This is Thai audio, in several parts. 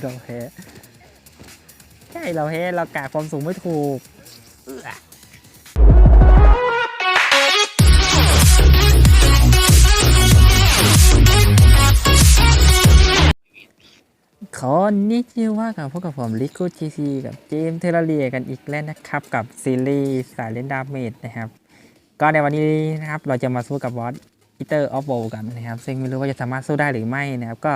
เราแพ้ใช่เราแพ้เรากะความสูงไม่ถูกเอื้อขอนิจิว่ากับพวกกับผมลิโก้จีซีกับเจมส์เทราเรียกันอีกแล้วนะครับ กับซีรีส์สายเล่นดาเมจนะครับ ก็ในวันนี้นะครับเราจะมาสู้กับบอสอีเตอร์ออฟโวกันนะครับ ซึ่งไม่รู้ว่าจะสามารถสู้ได้หรือไม่นะครับก็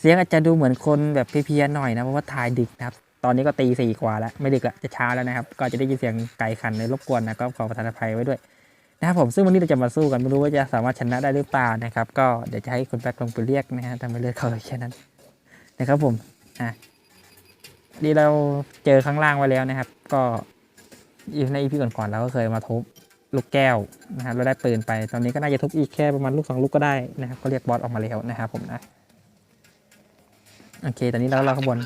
เสียงอาจจะดูเหมือนคนแบบเพลียๆหน่อยนะเพราะว่าถ่ายดึกนะครับ ตอนนี้ก็ตีสี่กว่าแล้ว ไม่ดึกละจะเช้าแล้วนะครับ ก็จะได้ยินเสียงไก่ขันในรบกวนนะก็ขอประทานอภัยไว้ด้วยนะครับผมซึ่งวันนี้เราจะมาสู้กันไม่รู้ว่าจะสามารถชนะได้หรือเปล่านะครับ ก็เดี๋ยวจะให้คุณแป๊กลงไปเรียกนะฮะทำไปเลือกเขาแค่นั้นนะครับผมอะดีเราเจอข้างล่างไว้แล้วนะครับ ก็อีในอีพีก่อนๆเราก็เคยมาทุบลูกแก้วนะครับเราได้ปืนไป ตอนนี้ก็น่าจะทุบอีกแค่ประมาณลูกสองลูกก็ได้นะครับ ก็เรียกบอสออกมาแล้วนะครับผมนะ โอเค ตอนนี้เราเราขางบวน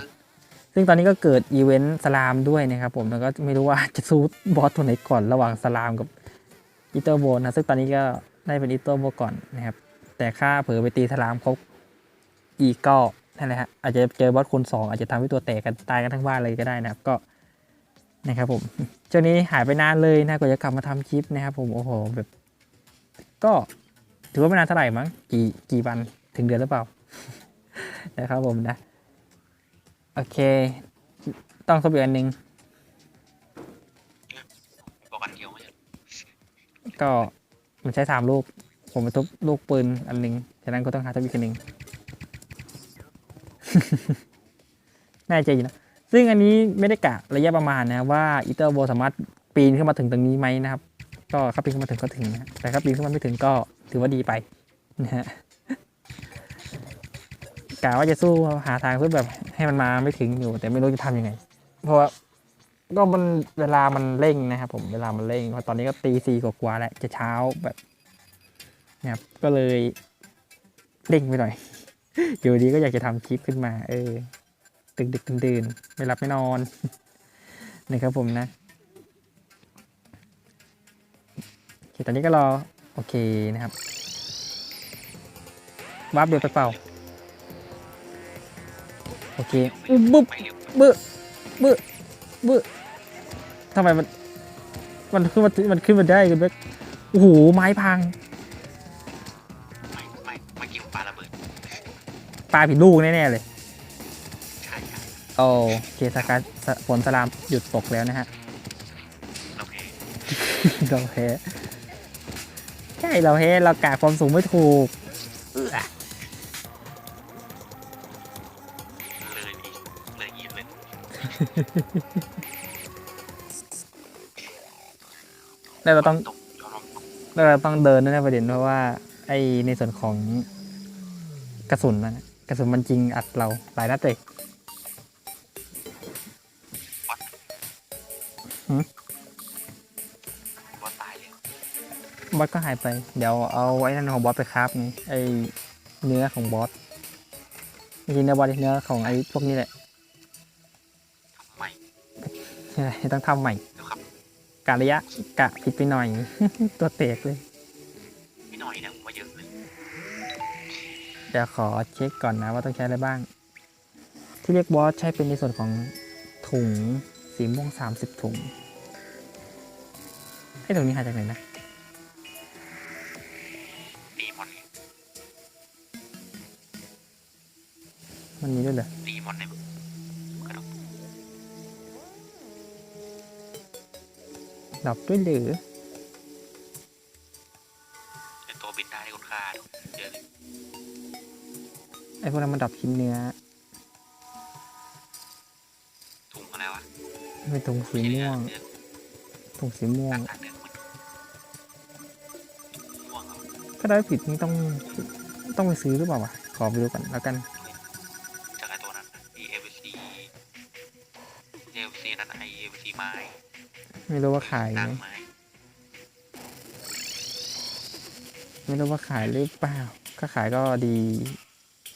ซึ่งตอนนี้ก็เกิดอีเวนต์สลามด้วยนะครับผมแล้วก็ไม่รู้ว่าจะสู้บอสตัวไหนก่อนระหว่างสลามกับอีเตอร์โบนะซึ่งตอนนี้ก็ได้เป็นอีเตอร์โบก่อนนะครับแต่ค่าเผลอไปตีสลามครบอีกก็นั่นแหละฮะอาจจะเจอบอสคูณสองอาจจะทำให้ตัวแตกกันตายกันทั้งบ้านเลยก็ได้นะครับก็นะครับผมช่วงนี้หายไปนานเลยนะกว่าจะกลับมาทำคลิปนะครับผมโอ้โหแบบ ก็ถือว่าไม่นานเท่าไหร่มั้งกี่กี่วันถึงเดือนหรือเปล่านะครับผมนะ โอเค ต้องทบอีกอันหนึ่งบอกกันเดียวไม่ใช่ก็มันใช้สามลูก ผมไปทุบลูกปืนอันหนึ่งฉะนั้นก็ต้องหาทบอีกอันหนึ่ง น่าจะอยู่นะ ซึ่งอันนี้ไม่ได้กะระยะประมาณนะว่าอีเตอร์โบสามารถปีนขึ้นมาถึงตรงนี้ไหมนะครับ ก็ถ้าปีนขึ้นมาถึงก็ถึงนะแต่ถ้าปีนขึ้นมาไม่ถึงก็ถือว่าดีไปนะฮะ กะว่าจะสู้หาทางเพื่อแบบให้มันมาไม่ถึงอยู่ แต่ไม่รู้จะทำยังไง เพราะว่าก็มันเวลามันเร่งนะครับผมเวลามันเร่งเพราะตอนนี้ก็ตีสี่กว่าแล้วจะเช้าแบบนะครับก็เลยเร่งไปหน่อย อยู่ดีก็อยากจะทำคลิปขึ้นมา เออตึกดึกตื่นดื่นไม่หลับไม่นอนนะครับผมนะตอนนี้ก็รอ โอเคนะครับวาร์ปเดียวไปเปล่า โอเคอุ๊บบึ๊บไปเร็วบึ๊บบึ๊บบึ๊บทำไมมัน มันขึ้นมามันขึ้นมาได้กันเบ๊กโอ้โห ไม้พังไม่ไม่เมื่อกี้ผมปาระเบิดปลาผิดลูกแน่ๆเลย ใช่ใช่โอเคสการฝนสลามหยุดตกแล้วนะฮะโอเคเราแพ้ใช่เราแพ้เรากะความสูงไม่ถูก แล้วเราต้องตกยอมตกแล้วเราต้องเดินด้วยนะประเด็นเพราะว่า ไอในส่วนของกระสุนนะกระสุนมันจริงอัดเราหลายนัดเลยว่าตายแล้วบอสก็หายไป เดี๋ยวเอาไว้นั่นของบอสไปครับไงไอเนื้อของบอสไม่ใช่เนื้อบอสดิเนื้อของไอพวกนี้แหละ ต้องทำใหม่เดี๋ยวครับกะระยะกะผิดไปหน่อย ตัวเตกเลย ไม่หน่อยนะผมว่าเยอะเลยเดี๋ยวขอเช็คก่อนนะว่าต้องใช้อะไรบ้าง ที่เรียกบอสใช้เป็นในส่วนของถุงสีม่วงสามสิบถุงไอ้ตรงนี้หาจากไหนนะดีมอนเนี่ยมันมีด้วยเหรอดีมอนใน มือดอกด้วยหรือเป็นตัวบินได้ที่คุณค่าเยอะเลยไอ้พวกนั้นมันดอกชิ้นเนื้อถุงอะไรวะเป็นถุงสีม่วงเนื้อถุงสีม่วงต่างๆเนื้อมันม่วงเหรอก็ได้ผิดนี่ต้องต้องไปซื้อหรือเปล่าวะขอไปดูก่อนแล้วกัน ไม่รู้ว่าขายไหนางมไม้ไม่รู้ว่าขายหรือเปล่าถ้าขายก็ดี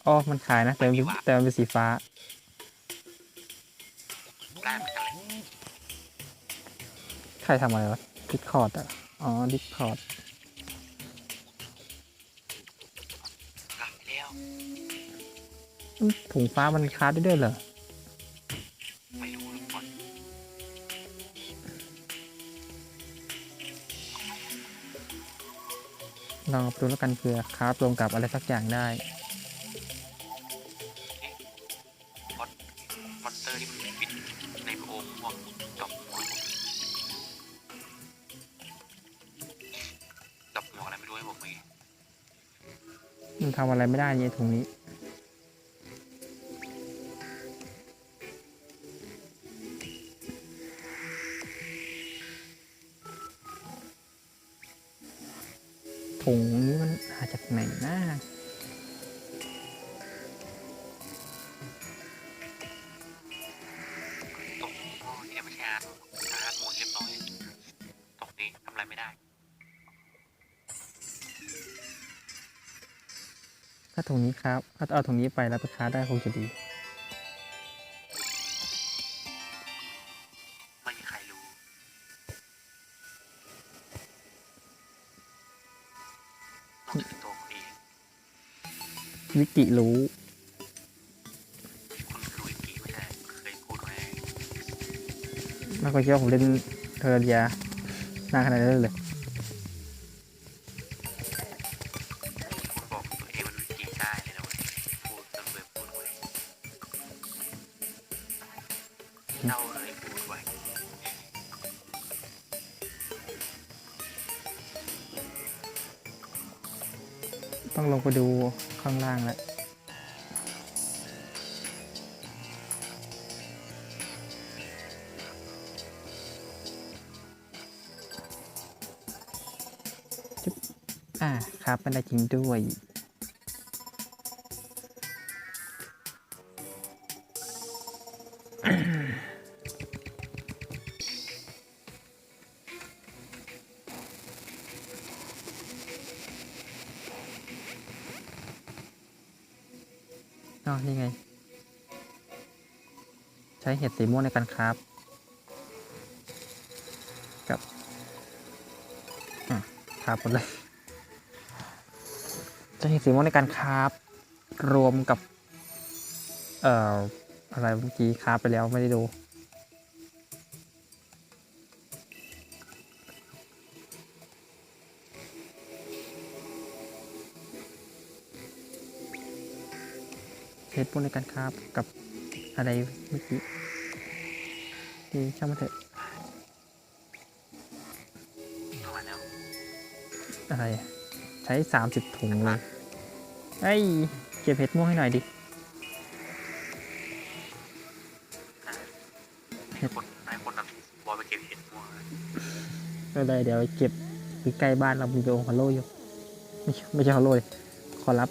อ๋อมันขายนะแต่มันเป็นแต่มันเป็นสีฟ้าได้เหมือนกันเลยใครทำอะไรวะดิสคอร์ดอะอ๋อดิสคอร์ดกลับไปแล้วถุงฟ้ามันคราฟได้ด้วยเหรอ ลองเอาไปดูแล้วกันเผื่อคราฟรวมกับอะไรสักอย่างได้มอนมอนสเตอร์ที่มันบินในโพรงพวกดอกหมวกดอกหมวกอะไรไม่รู้ให้ผมเมื่อกี้มันทำอะไรไม่ได้เนี่ยถุงนี้ ถุงนี้มันหาจากไหนนะตกโอ้เนี่ยไม่ใช่อาร์ตอาร์ตหมดเรียบร้อยตกนี้ทำอะไรไม่ได้ ถ้าถุงนี้ครับ ถ้าเอาถุงนี้ไปแล้วไปค้าได้คงจะดี วิกิรู้คุณคือวิกีไม่ใช่เคยพูดไว้มากกว่าคิดว่าผมเล่นเทอร์เรียนานขนาดนั้นเลยคุณบอกตัวเอง ต้องลงไปดูข้างล่างแล้วจุ๊บอ่าครับมันได้จริงด้วย เห็ดสีม่วงในการคราฟกับอคราฟหมดเลยใช้เห็ดสีม่วงในการคราฟรวมกับเอ่ออะไรเมื่อกี้คราฟไปแล้วไม่ได้ดูเห็ดม่วงในการคราฟกับอะไรเมื่อกี้ ดีช่างมันเถอะประมาณแล้วอะไรอะใช้สามสิบถุงเลยไอ้ยเก็บเห็ดม่วงให้หน่อยดิให้คนให้คนนำบอยไปเก็บเห็ดม่วงเลยก็เลยเดี๋ยวเก็บอยู่ใกล้บ้านเรามีโดฮอลโลอยู่ ไม่ใช่ไม่ใช่ฮอลโลเลยขอรับ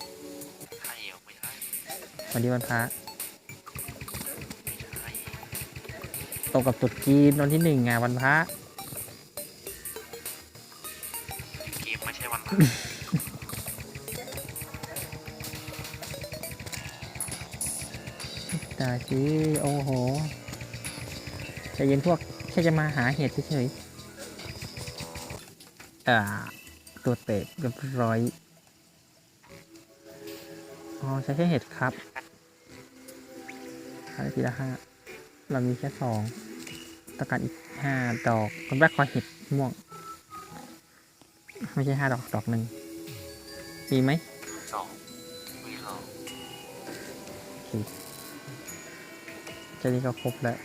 ใช่เหรอไม่ใช่วันนี้วันพระ ไม่ใช่ ต รงกับตรุษจีนวันที่หนึ่งไงวันพระเกมไม่ใช่วันพักตาชีโอ้โหใจเย็นพวกแค่จะมาหาเห็ดเฉยๆอ่า ตัวเตะเรียบร้อยอ๋อใช้แค่เห็ดครับใช้ทีละห้าเรามีแค่สอง ต้องการอีกห้าดอกคนแรกขอเห็ดม่วง ไม่ใช่ห้าดอกดอกหนึ่งมีไหมสองมีสองแค่นี้ก็ครบแล้ว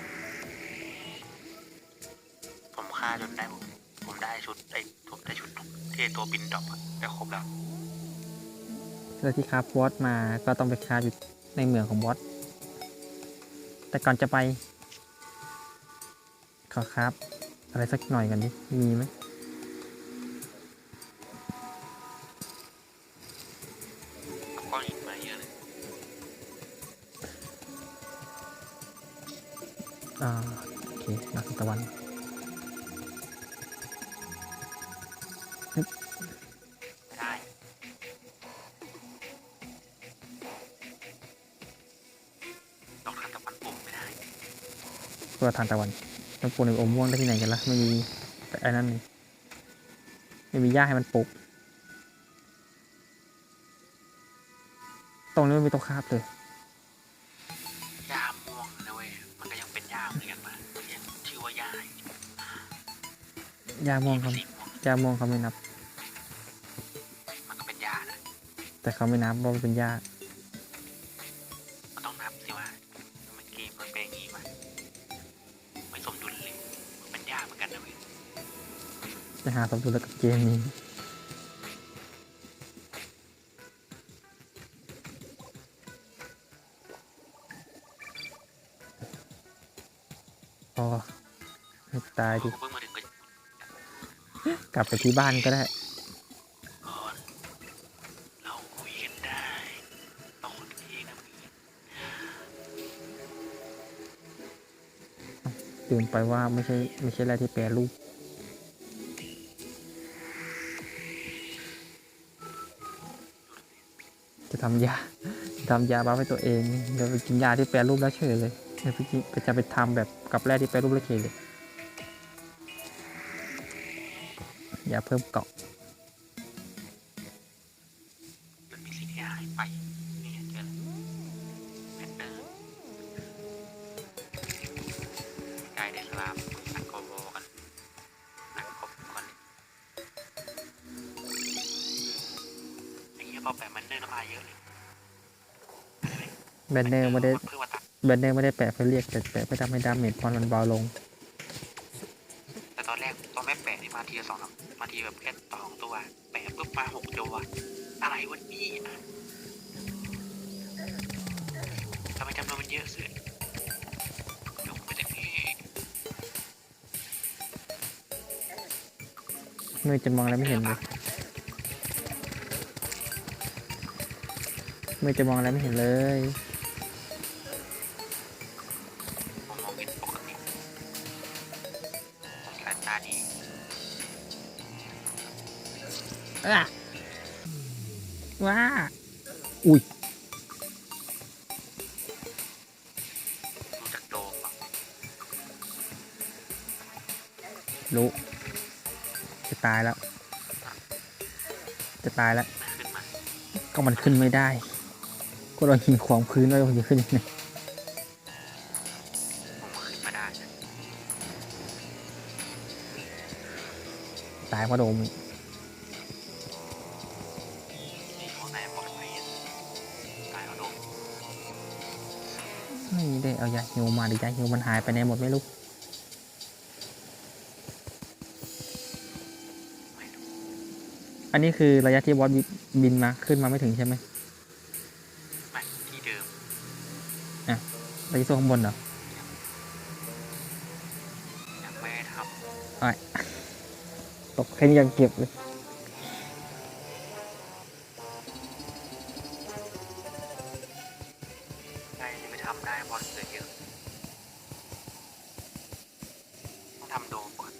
ผมฆ่าจนได้ผมผมได้ชุดไอ้ผมได้ชุดที่ตัวบินดอกอะได้ครบแล้วแล้วที่คราฟบอสมาก็ต้องไปคราฟอยู่ในเมืองของบอสแต่ก่อนจะไป ขอคราฟอะไรสักหน่อยกันดิมีไหมเอาก้อนหินมาเยอะเลยอ่าโอเคนักตะวันไม่ได้ดอกทานตะวันปลูกไม่ได้ ตัวทานตะวันมัน ปลูกในอมม่วงได้ที่ไหนกันละ่ะไม่มีไอ้นั่นนี่ไม่มีหญ้าให้มันปลูกตรงนี้ไม่มีตัวคาบเลยหญ้าม่วงนะเว้ยมันก็ยังเป็นหญ้าเหมือนกันมายังชื่ว่าหญ้าหญ้าม่วงครัหญ้าม่วงเขาไม่นับ มันก็เป็นหญ้านะแต่เขาไม่นับว่าเป็นหญ้า หาสมดุลกับเกมนี้อ๋อตายดิ กลับไปที่บ้านก็ได้ก่อนเรกต้องคนเองนะพี่ลืมไปว่าไม่ใช่ไม่ใช่อะไรที่แปรรูป ทำยาจะทำยาบ้าให้ตัวเองเดี๋ยวไปกินยาที่แปรรูปแล้วเฉยเลยเดี๋ยวไปกินจะไปทำแบบกับแร่ที่แปรรูปแล้วเฉยเลยยาเพิ่มเกาะ แบนเนอร์ไม่ได้เพื่อว่าตัดแบนเนอร์ไม่ได้แปะเพื่อเรียกแต่แปะเพื่อทำให้ดาเมจพรมันเบาลง แต่ตอนแรกตอนแม่แปะนี่มาทีละสองสามมาทีแบบแค่สองตัว แปะปุ๊บมาหกตัว อะไรวะนี่อะทำไมจำนวนมันเยอะสุดลงไปจากนี่มือจะมองอะไรไม่เห็นเลยมือจะมองอะไรไม่เห็นเลย ตาดีอะว้า อุ้ยดูจากโดมอะรู้จะตายแล้ว จะตายแล้ว มันขึ้นมา ก็มันขึ้นไม่ได้ ก็เราหินขวางพื้นแล้วมันจะขึ้นยังไงายเพราะโดมอีกนี่ข้างในปลอดภัยอะตายแล้วโดมไม่ได้เอายาฮิวมาดิยาฮิวมันหายไปไหนหมดไม่รู้ไม่รู้อันนี้คือระยะที่บอสบินมาขึ้นมาไม่ถึงใช่ไหมไม่ที่เดิมระยะโซ่ข้างบนเหรอ ยังไม่ได้ทตกแค่นี้ยังเก็บเลยำได้ยังไม่ทำได้บอลเกิดเยอะ ต้องทำโดมก่อน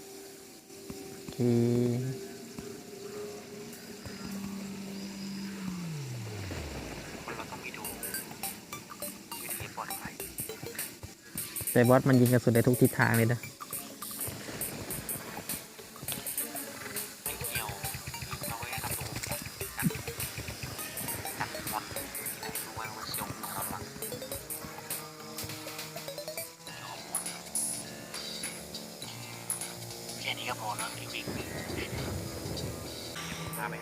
โอเคคนเราต้องมีโดมวิธีปลอดภัยแต่บอสมันยิงกระสุนได้ทุกทิศทางเลยนะาไป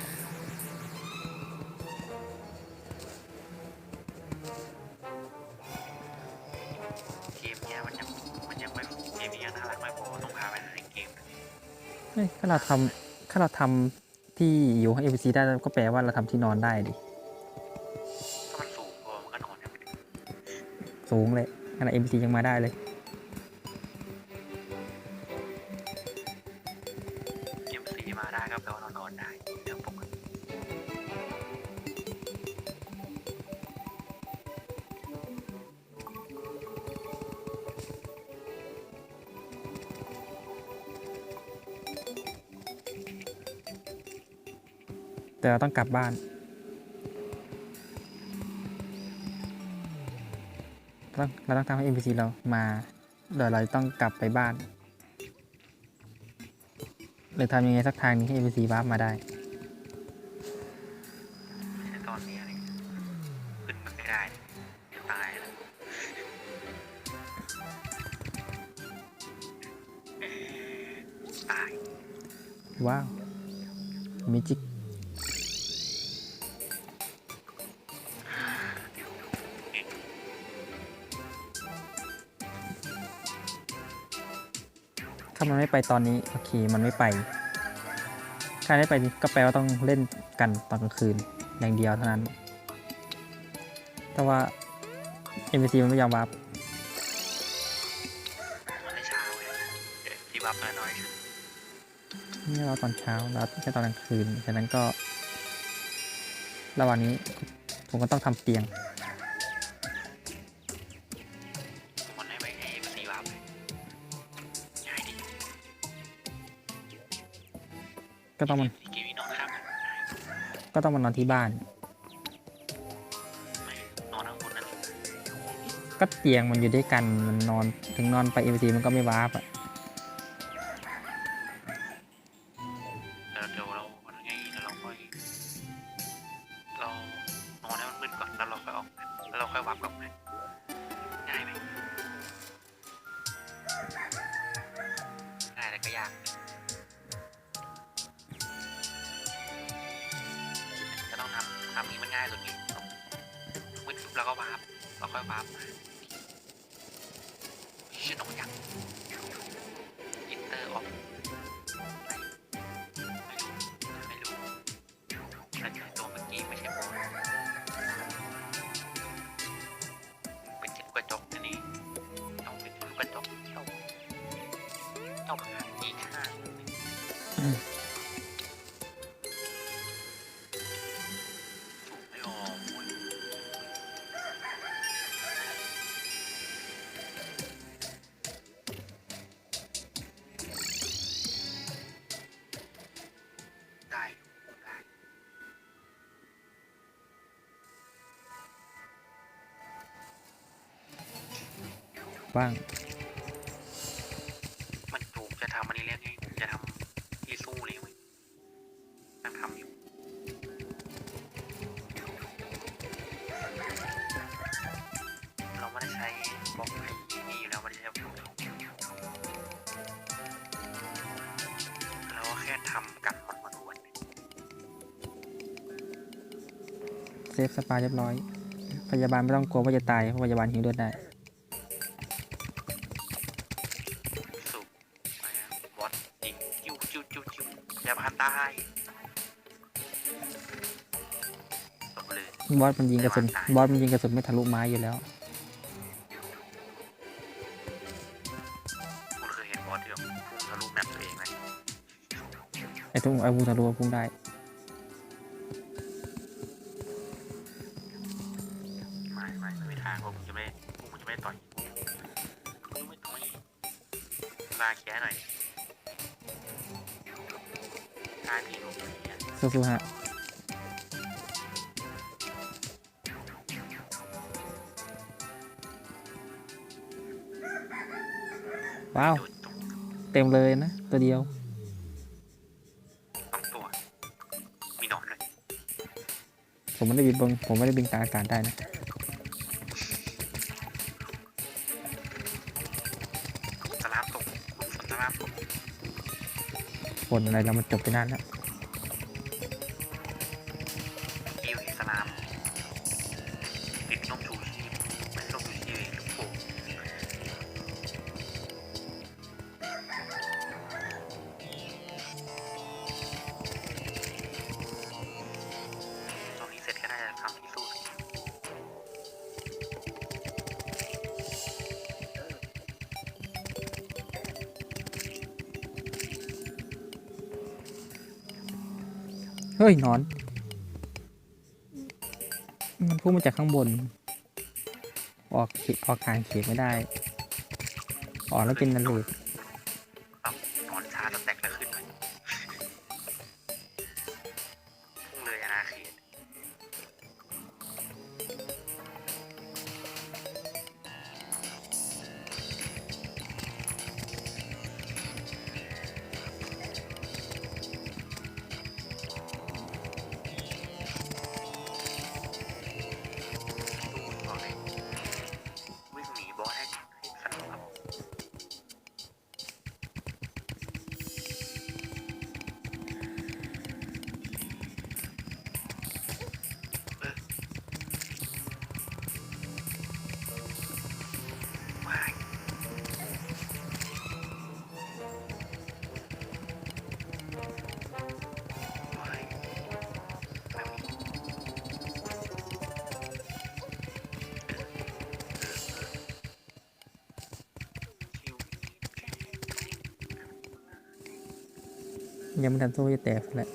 เกมเนี้ยมันยังมันยังไม่เกมนี้ยังน่ารักไม่พอต้องพาไปในเกมเฮ้ยถ้าเราทำถ้าเราทำที่อยู่ให้ NPC ได้ก็แปลว่าเราทำที่นอนได้ดิ ถ้ามันสูงพอมันก็นอนได้ไม่ถึงสูงเลยขนาด NPC ยังมาได้เลย เราต้องกลับบ้านเราต้องเราต้องทำให้ NPC เรามาเดี๋ยวเราต้องกลับไปบ้าน หรือทำยังไงสักทางหนึงให้ NPC วาร์ปมาได้ไม่ใช่ตอนนี้อะไรขึ้นมันไม่ได้เดี๋ยวตายแล้วตาย ว้าว ไม่ไปตอนนี้ โอเค มันไม่ไป ถ้าไม่ไปก็แปลว่าต้องเล่นกันตอนกลางคืนอย่างเดียวเท่านั้น แต่ว่า NPC มันไม่ยอมวับมันได้เช้าเลยเดี๋ยวรีบวับน้อยๆนี่เราตอนเช้าแล้วแค่ตอนกลางคืน ฉะนั้นก็ ระหว่างนี้ผมก็ต้องทำเตียง ก็ต้องมันที่กีวีนอนข้างกันก็ต้องมานอนที่บ้าน ไม่นอนข้างบนนั่นก็เตียงมันอยู่ด้วยกัน มันนอนถึงนอนไป NPC มันก็ไม่วาร์ปอะ บ้าง มันจูมจะทำอันนี้เรียกไงผมจะทำอีสู้เลยเว้ยนั่งทำอยู่เราไม่ได้ใช้บล็อกไอ้นี่อยู่แล้วไม่ได้ใช้บล็อกเราก็แค่ทำกันวันวันวันเซฟสปาเรียบร้อย พยาบาลไม่ต้องกลัวว่าจะตายเพราะพยาบาลหิวเลือดได้ บเลยบอสมันยิงกระสุนบอสมันยิงกระสุนไม่ทะลุไม้อยู่แล้วคุณเคยเห็นบอสที่แบบพุ่งทะลุแมปตัวเองไหมไอ้ทุ่งไอ้พุ่งทะลุพุ่งได้ ว้าว เต็มเลยนะ ตัวเดียวสองตัว มีหนอนด้วยผมไม่ได้บินบนผมไม่ได้บินกลางอากาศได้นะสลามตกฝนสลามตกผลอะไรเรามันจบไปนานแล้ว ยหนอน มันพุ่งมาจากข้างบน ออกขีดออกทางเขตไม่ได้ ออกแล้วเป็นนันเลย ยังไม่ทันโซ่จะแตกแล้ว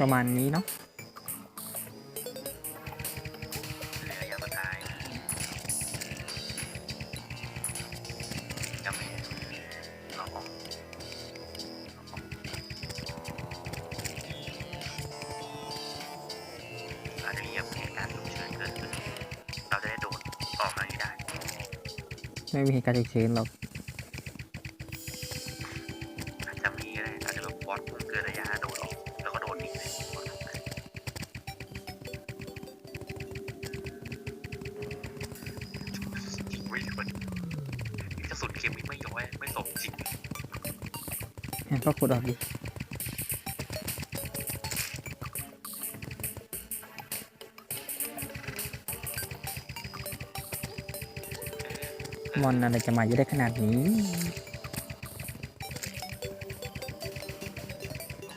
ประมาณนี้เนาะ ไม่มีการณ์ฉุกเฉินหรอกอาจจะมีอะไรอาจจะแบบบอสเกินระยะโดดออกแล้วก็โดดหนีเลยบอสจริงเว้ยมันกระสุนเข็มนี่ไม่ย้อยไม่สมจริงก็ขุดออกดิ มอนอะไรจะมาเยอะได้ขนาดนี้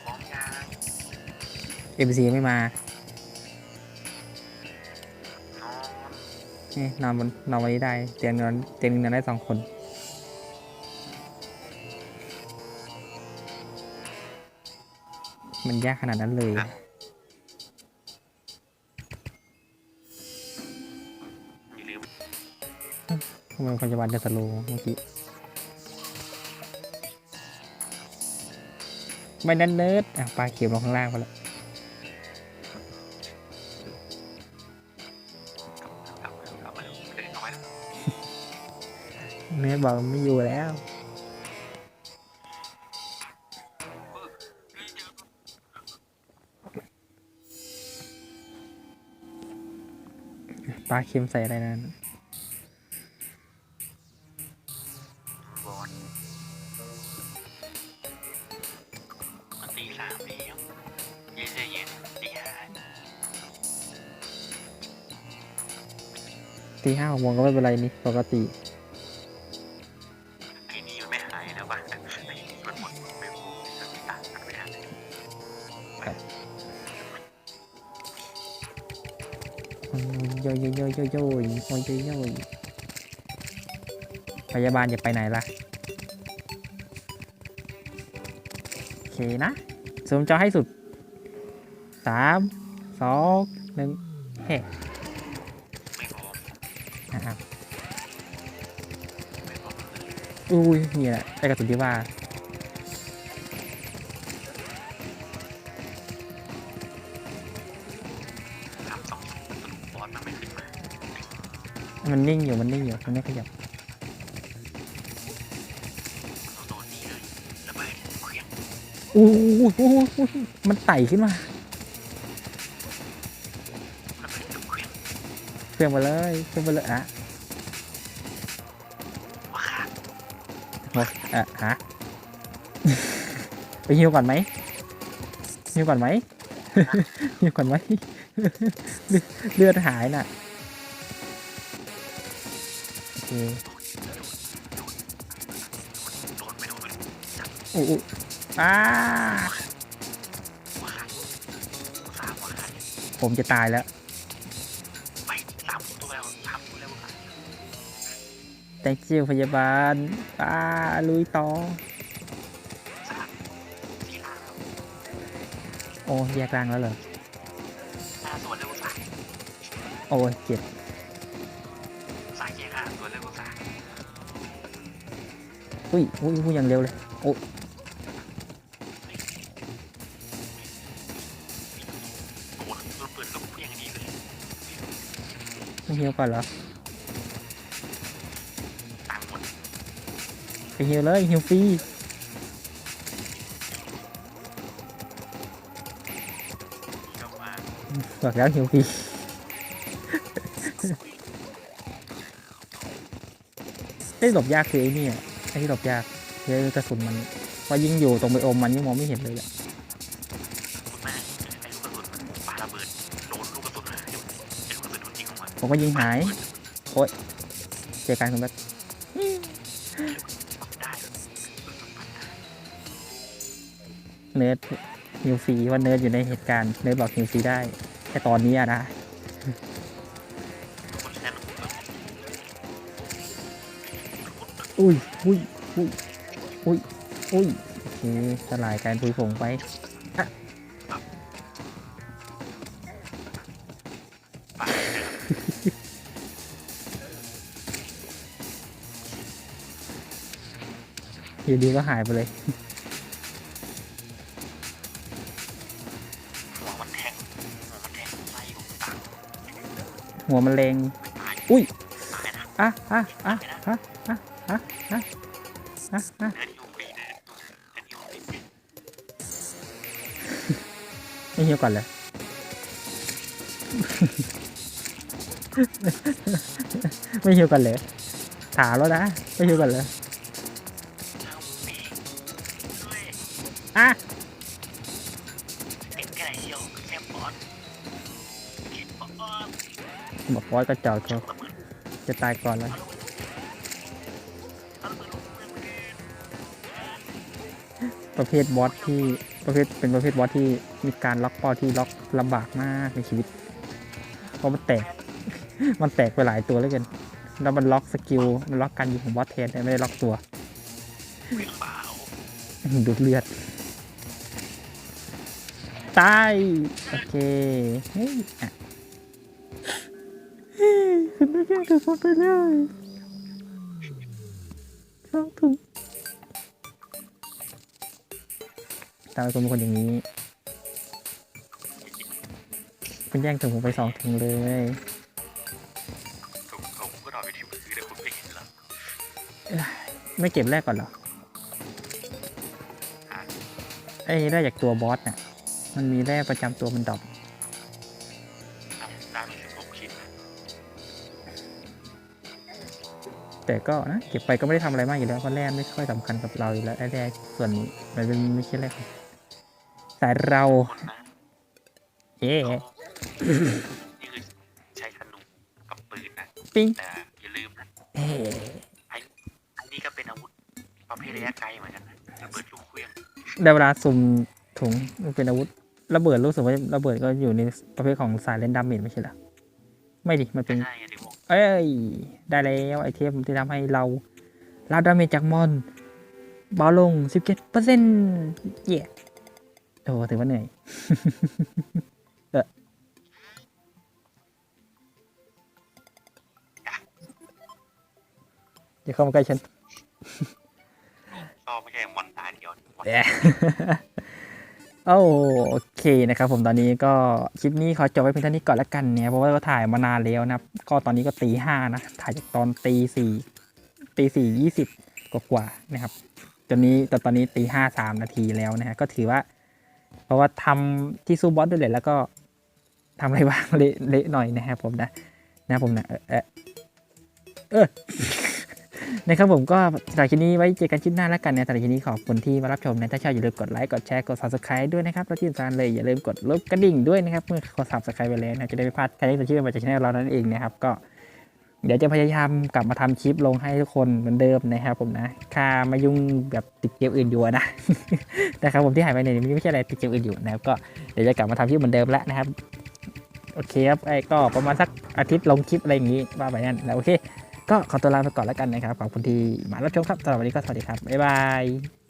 ของยาง MC ไม่มานอนเอ๊ะนอนบนนอนวันนี้ได้ เตียงนอนเตียงหนึงนอนได้สองคน มันยากขนาดนั้นเลยอ มทำไมพยาบาลจะสโลว์เมื่อกี้ไม่นั่นเนิร์ดอะปลาเขียวลงข้างล่างไปแล้วกลับกลับมาเร็วเดี๋ยวน้อยแล้วเนิร์ดบอกไม่อยู่แล้วปลาเค็มใส่อะไรนั่น ตีห้าหกโมงก็ไม่เป็นไรนี่ปกติไอ้นี่มันไม่หายแล้วป่ะไอ้นี่มันหมดไม่รู้มันต่างกันไม่ได้โอ้ยโยโยโยโยโยโอ้ยโยโยพยาบาลจะไปไหนล่ะโอเคนะซูมจอให้สุดสามสองหนึ่งเฮ้ อุ้ยนี่แหละไอ้กระสุนที่ว่ามันไม่ขึ้นมามันนิ่งอยู่ มันนิ่งอยู่ มันไม่ขยับอู้หูมันไต่ขึ้นมาเคลียงเคลื่อนมาเลยเคลื่อนมาเลยอะ อ้อะฮะ ไปฮิวก่อนไหมฮิวก่อนไหมฮิวก่อนไหมเลือดหายน่ะโอเคโดนไม่โดนไม่รู้โอ้โอ้อ้าว่าผมจะตายแล้ว thank you พยาบาลอ้าลุยต่อ โอ้แยกร่างแล้วเหรอโอ้ยเจ็บอุ้ยอุ้ยอุ้ยอย่างเร็วเลย โอ้เพียวก่อนเหรอ ไปฮิวเลยฮิวฟรีเยอะมากบอกแล้วฮิวฟรีได้หลบยากคือไอ้นี่อะไอ้ที่หลบยากคือกระสุนมันว่ายิ่งอยู่ตรงไปอมมันยิ่งมองไม่เห็นเลยอะคุณแม่ไอ้ลูกกระสุนมันปาระเบิดโดนลูกกระสุนเลยไอ้ลูกกระสุนโดนยิงออกมาผมก็ยิงหายเจอกันคุณแบ เนิร์ดฮิวฟรีว่าเนิร์ดอยู่ในเหตุการณ์เนิร์ดบอกฮิวฟรีได้แค่ตอนนี้อะนะคนแค่หนุ่มแบบอุ้ยอุ้ยอุ้ยอุ้ยอุ้ยโอเคสลายการพุยผงไปอะป่าเนี่ยอยู่ดีก็หายไปเลย หัวมันเลงตายอุ้ยตายนะอะอะอะอะอะอะอะอะอะเนื้อยูฟรีนะเนื้อยูฟรีไม่หิวก่อนเลยไม่หิวก่อนเลยถามแล้วนะไม่หิวก่อนเลย บอกบอสก็จอดเขาระเบิดจะตายก่อนแล้วเอารเบิดเอาระเบิดลงเพื่อนมาดิประเภทบอสที่ประเภทเป็นประเภทบอสที่มีการล็อกเป้าที่ล็อกลำบากมากในชีวิต เพราะมันแตก มันแตกไปหลายตัวแล้วกัน แล้วมันล็อกสกิลมันล็อกการยิงของบอสแทนแต่ไม่ได้ล็อกตัวดูดเลือด ตาย โอเคเฮ้ย แย่งกับคนไปเลยสองถุงตามคุณเป็นคนอย่างนี้คุณแย่งถุงผมไปสองถุงเลยถูกเขาก็รอไปที่มือแต่คุณไม่เห็นหรอกไม่เก็บแรกก่อนเหรอไอ้แรกจากตัวบอสน่ะ มันมีแร่ประจำตัวมันดรอป แต่ก็นะเก็บไปก็ไม่ได้ทำอะไรมากอยู่แล้วเพราะแร่ไม่ค่อยสำคัญกับเราอยู่แล้วไอ้แร่ส่วนนี้มันเป็นไม่ใช่แร่ของสายเราคนนะเอ๊เขาะนี่คือใช้ธนูกับปืนนะปิ้งแต่อย่าลืมนะเอ๊ะอันนี้ก็เป็นอาวุธประเภทระยะไกลเหมือนกันนะระเบิดลูกเครื่องได้เวลาสุ่มถุงมันเป็นอาวุธระเบิดรู้สึกว่าระเบิดก็อยู่ในประเภทของสายเลนดาเมจไม่ใช่เหรอไม่ดิมันเป็นใช่ไงที่บอก เอ้ย ได้แล้วไอเทมที่ทำให้เรารับดาเมจจากมอนเบาลง 17%เปอร์เซ็นต์เย่โอ้ถือว่าเหนื่อยเอออย่าเข้ามาใกล้ฉันก็ไม่ใช่มอนตายเดียวมอนแย่ โอเคนะครับผมตอนนี้ก็คลิปนี้ขอจบไว้เพียงเท่านี้ก่อนละกันเนี่ยเพราะว่าก็ถ่ายมานานแล้วนะก็ตอนนี้ก็ตีห้านะถ่ายจากตอนตีสี่ตีสี่ยี่สิบกว่าๆนะครับตอนนี้แต่ตอนนี้ตีห้าสามนาทีแล้วนะฮะก็ถือว่า เพราะว่าทำที่สู้บอสด้วยเลยแล้วก็ทำอะไรบ้างเละเละหน่อยนะครับผมนะนะผมนะเออเออ นะครับผมก็สำหรับคลิปนี้ไว้เจอกันคลิปหน้าแล้วกันนะสำหรับคลิปนี้ขอบคุณที่มารับชมนะถ้าชอบอย่าลืมกดไลค์กดแชร์กด subscribe ด้วยนะครับแล้วที่สำคัญเลยอย่าลืมกดรูปกระดิ่งด้วยนะครับเมื่อกด subscribe ไปแล้วนะจะได้ไม่พลาดใครที่จะชื่อมาจากช่องเรานั่นเองนะครับก็เดี๋ยวจะพยายามกลับมาทำคลิปลงให้ทุกคนเหมือนเดิมนะครับผมนะค่ามายุ่งแบบติดเกมอื่นอยู่นะนะครับผมที่หายไปเนี่ยไม่ใช่อะไรติดเกมอื่นอยู่นะครับก็เดี๋ยวจะกลับมาทำคลิปเหมือนเดิมแล้วนะครับโอเคครับไอ้ก็ประมาณสักอาทิตย์ลงคลิปอะไรอย่างงี้ว่าไปนั่นแล้วโอเค ก็ขอตัวลาไปก่อนแล้วกันนะครับขอบคุณที่มารับชมครับสำหรับวันนี้ก็สวัสดีครับบ๊ายบาย